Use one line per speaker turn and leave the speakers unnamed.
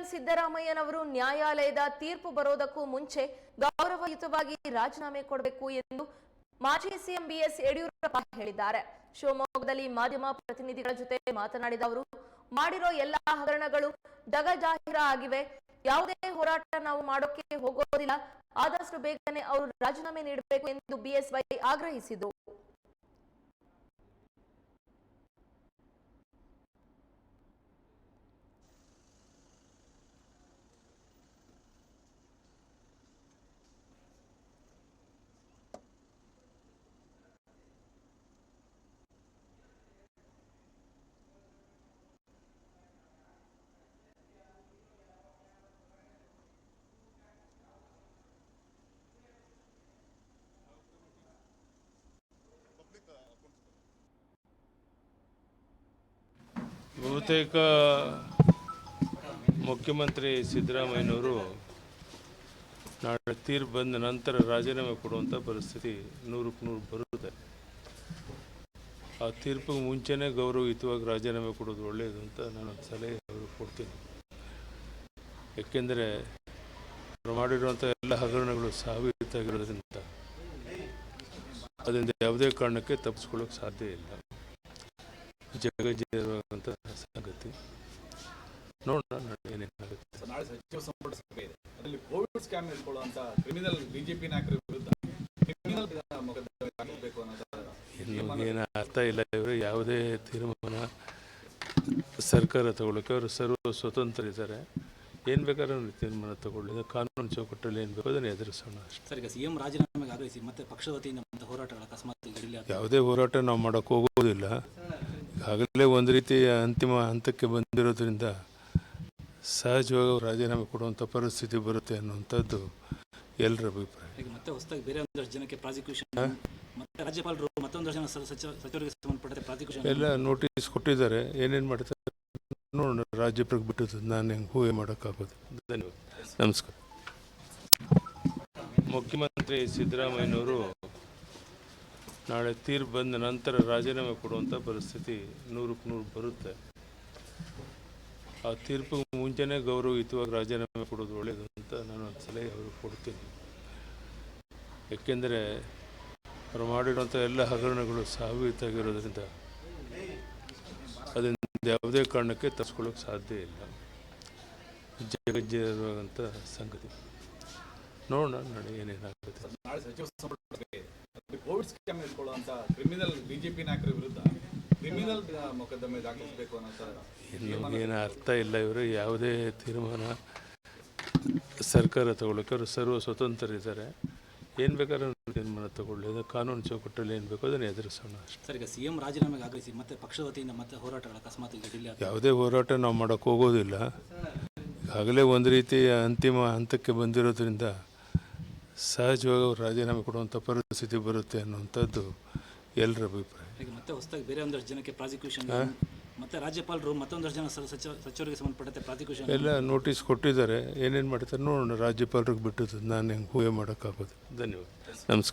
CM ಸಿದ್ದರಾಮಯ್ಯನವರು ನ್ಯಾಯಾಲಯದ ತೀರ್ಪು ಬರೋದಕ್ಕೂ ಮುಂಚೆ ಗೌರವಯುತವಾಗಿ ರಾಜೀನಾಮೆ ಕೊಡಬೇಕು ಎಂದು ಮಾಜಿ ಸಿಎಂ ಬಿಎಸ್ ಯಡಿಯೂರಪ್ಪ ಹೇಳಿದ್ದಾರೆ. ಶಿವಮೊಗ್ಗದಲ್ಲಿ ಮಾಧ್ಯಮ ಪ್ರತಿನಿಧಿಗಳ ಜೊತೆ ಮಾತನಾಡಿದ ಅವರು, ಮಾಡಿರೋ ಎಲ್ಲಾ ಹಗರಣಗಳು ದಗಜಾಹಿರ ಆಗಿವೆ. ಯಾವುದೇ ಹೋರಾಟ ನಾವು ಮಾಡೋಕೆ ಹೋಗೋದಿಲ್ಲ. ಆದಷ್ಟು ಬೇಗನೆ ಅವರು ರಾಜೀನಾಮೆ ನೀಡಬೇಕು ಎಂದು ಬಿಎಸ್ವೈ ಆಗ್ರಹಿಸಿದರು
ಬಹುತೇಕ ಮುಖ್ಯಮಂತ್ರಿ ಸಿದ್ದರಾಮಯ್ಯನವರು ನಾಳೆ ತೀರ್ಪು ಬಂದ ನಂತರ ರಾಜೀನಾಮೆ ಕೊಡುವಂಥ ಪರಿಸ್ಥಿತಿ ನೂರಕ್ಕೆ ನೂರು ಬರುತ್ತೆ. ಆ ತೀರ್ಪಿಗೆ ಮುಂಚೆನೇ ಗೌರವಯುತವಾಗಿ ರಾಜೀನಾಮೆ ಕೊಡೋದು ಒಳ್ಳೆಯದು ಅಂತ ನಾನು ಸಲಹೆ ಅವರು ಕೊಡ್ತೀನಿ. ಏಕೆಂದರೆ ಅವರು ಮಾಡಿರುವಂಥ ಎಲ್ಲ ಹಗರಣಗಳು ಸಾಬೀತಾಗಿರೋದ್ರಿಂದ ಅದರಿಂದ ಯಾವುದೇ ಕಾರಣಕ್ಕೆ ತಪ್ಪಿಸ್ಕೊಳ್ಳೋಕೆ ಸಾಧ್ಯ ಇಲ್ಲ. ಜಗಜ್ಜೀರುವಂಥ ಸಂಗತಿ. ನೋಡೋಣ ಏನೇನಾಗುತ್ತೆ.
ಸೊ ನಾಳೆ ಸಚಿವ ಸಂಪುಟ ಸಭೆ ಇದೆ. ಅದರಲ್ಲಿ ಕೋವಿಡ್ ಸ್ಕ್ಯಾಮ್ ಇಟ್ಕೊಳ್ಳುವಂತ ಕ್ರಿಮಿನಲ್ ಬಿಜೆಪಿ ನಾಯಕರ ವಿರುದ್ಧ ಕ್ರಿಮಿನಲ್ ಹಾಕಬೇಕು ಅನ್ನೋದು.
ಏನು ಅರ್ಥ ಇಲ್ಲ ಇವರು ಯಾವುದೇ ತೀರ್ಮಾನ ಸರ್ಕಾರ ತಗೊಳ್ಳೋಕೆ ಅವರು ಸರ್ವ ಸ್ವತಂತ್ರ ಇದ್ದಾರೆ. ಏನು ಬೇಕಾದ್ರೂ ತೀರ್ಮಾನ ತಗೊಳ್ಳಿ ಕಾನೂನು ಚೌಕಟ್ಟಲ್ಲಿ ಏನು ಬೇಕೋ ಅದನ್ನು ಎದುರಿಸೋಣ ಅಷ್ಟೇ.
ಸರ್ ಈಗ ಸಿಎಂ ರಾಜೀನಾಮೆಗೆ ಆಗ್ರಹಿಸಿ ಮತ್ತೆ ಪಕ್ಷದ ವತಿಯಿಂದ ಹೋರಾಟಗಳ ಅಕಸ್ಮಾತ್
ಯಾವುದೇ ಹೋರಾಟ ನಾವು ಮಾಡೋಕ್ಕೆ ಹೋಗೋದಿಲ್ಲ ಈಗಾಗಲೇ ಒಂದು ರೀತಿಯ ಅಂತಿಮ ಹಂತಕ್ಕೆ ಬಂದಿರೋದ್ರಿಂದ ಸಹಜವಾಗಿ ರಾಜೀನಾಮೆ ಕೊಡುವಂಥ ಪರಿಸ್ಥಿತಿ ಬರುತ್ತೆ ಅನ್ನುವಂಥದ್ದು ಎಲ್ಲರ ಅಭಿಪ್ರಾಯ.
ಈಗ ಮತ್ತೆ ಹೊಸದಾಗಿ ಬೇರೆ ಒಂದಷ್ಟು ಜನಕ್ಕೆ ಪ್ರಾಸಿಕ್ಯೂಷನ್ ಮತ್ತೆ ರಾಜ್ಯಪಾಲರು ಮತ್ತೊಂದು ಜನ ಸಚಿವರಿಗೆ ಸಂಬಂಧಪಟ್ಟಂತೆ ಪ್ರಾಸಿಕ್ಯೂಷನ್
ಎಲ್ಲ ನೋಟಿಸ್ ಕೊಟ್ಟಿದ್ದಾರೆ. ಏನೇನು ಮಾಡ್ತಾರೆ ನೋಡೋಣ. ರಾಜ್ಯಪ್ರಕ್ಕೆ ಬಿಟ್ಟದ್ದು ನಾನು ಹೆಂಗೆ ಹೂವೆ ಮಾಡೋಕ್ಕಾಗೋದು. ಧನ್ಯವಾದ. ನಮಸ್ಕಾರ. ಮುಖ್ಯಮಂತ್ರಿ ಸಿದ್ದರಾಮಯ್ಯನವರು ನಾಳೆ ತೀರ್ಪು ಬಂದ ನಂತರ ರಾಜೀನಾಮೆ ಕೊಡುವಂಥ ಪರಿಸ್ಥಿತಿ ನೂರಕ್ಕೆ ನೂರು ಬರುತ್ತೆ. ಆ ತೀರ್ಪಿಗೆ ಮುಂಚೆನೇ ಗೌರವಯುತವಾಗಿ ರಾಜೀನಾಮೆ ಕೊಡೋದು ಒಳ್ಳೆಯದು ಅಂತ ನಾನು ಒಂದು ಸಲಹೆ ಅವ್ರಿಗೆ ಕೊಡ್ತೀನಿ. ಏಕೆಂದರೆ ಅವರು ಮಾಡಿರುವಂಥ ಎಲ್ಲ ಹಗರಣಗಳು ಸಾಬೀತಾಗಿರೋದ್ರಿಂದ ಅದರಿಂದ ಯಾವುದೇ ಕಾರಣಕ್ಕೆ ತರಿಸ್ಕೊಳ್ಳೋಕ್ಕೆ ಸಾಧ್ಯ ಇಲ್ಲ. ಜಗಜ್ಜೀರುವಂಥ ಸಂಗತಿ. ನೋಡೋಣ ನೋಡಿ ಏನೇನಾಗುತ್ತೆ.
ನಾಳೆ ಸಚಿವ ಕೋವಿಡ್ ಸ್ಕ್ಯಾಮ್ ಕ್ರಿಮಿನಲ್ ಬಿಜೆಪಿ ನಾಯಕರ ವಿರುದ್ಧ ಕ್ರಿಮಿನಲ್ ಮೊಕದ್ದಮೆ ದಾಖಲಿಸಬೇಕು ಅನ್ನೋ
ಏನು ಅರ್ಥ ಇಲ್ಲ ಇವರು ಯಾವುದೇ ತೀರ್ಮಾನ ಸರ್ಕಾರ ತಗೊಳ್ಳೋಕೆ ಅವರು ಸರ್ವ ಸ್ವತಂತ್ರ ಇದ್ದಾರೆ ಏನು ಬೇಕಾದ್ರೂ ತೀರ್ಮಾನ ತಗೊಳ್ಳಿ ಅದು ಕಾನೂನು ಚೌಕಟ್ಟಲ್ಲಿ ಏನು ಬೇಕೋ ಅದನ್ನು ಎದುರಿಸೋಣ ಅಷ್ಟೇ.
ಸರ್ ಈಗ ಸಿಎಂ ರಾಜೀನಾಮೆಗೆ ಆಗ್ರಹಿಸಿ ಮತ್ತೆ ಪಕ್ಷದ ವತಿಯಿಂದ ಮತ್ತೆ ಹೋರಾಟಗಳು ಅಕಸ್ಮಾತ್
ಯಾವುದೇ ಹೋರಾಟ ನಾವು ಮಾಡೋಕ್ಕೆ ಹೋಗೋದಿಲ್ಲ. ಈಗಾಗಲೇ ಒಂದು ರೀತಿ ಅಂತಿಮ ಹಂತಕ್ಕೆ ಬಂದಿರೋದ್ರಿಂದ ಸಹಜವಾಗಿ ಅವರು ರಾಜೀನಾಮೆ ಕೊಡುವಂಥ ಪರಿಸ್ಥಿತಿ ಬರುತ್ತೆ ಅನ್ನುವಂಥದ್ದು ಎಲ್ಲರ ಅಭಿಪ್ರಾಯ.
ಈಗ ಮತ್ತೆ ಹೊಸದಾಗಿ ಬೇರೆ ಒಂದಷ್ಟು ಜನಕ್ಕೆ ಪ್ರಾಸಿಕ್ಯೂಷನ್ ಮತ್ತೆ ರಾಜ್ಯಪಾಲರು ಮತ್ತೊಂದಷ್ಟು ಜನ ಸಚಿವ ಸಚಿವರಿಗೆ ಸಂಬಂಧಪಟ್ಟಂತೆ ಪ್ರಾಸಿಕ್ಯೂಷನ್
ಎಲ್ಲ ನೋಟಿಸ್ ಕೊಟ್ಟಿದ್ದಾರೆ. ಏನೇನು ಮಾಡ್ತಾರೆ ನೋಡೋಣ. ರಾಜ್ಯಪಾಲರಿಗೆ ಬಿಟ್ಟದ್ದು ನಾನು ಹೆಂಗೆ ಹೂವೆ ಮಾಡೋಕ್ಕಾಗೋದು. ಧನ್ಯವಾದ. ನಮಸ್ಕಾರ.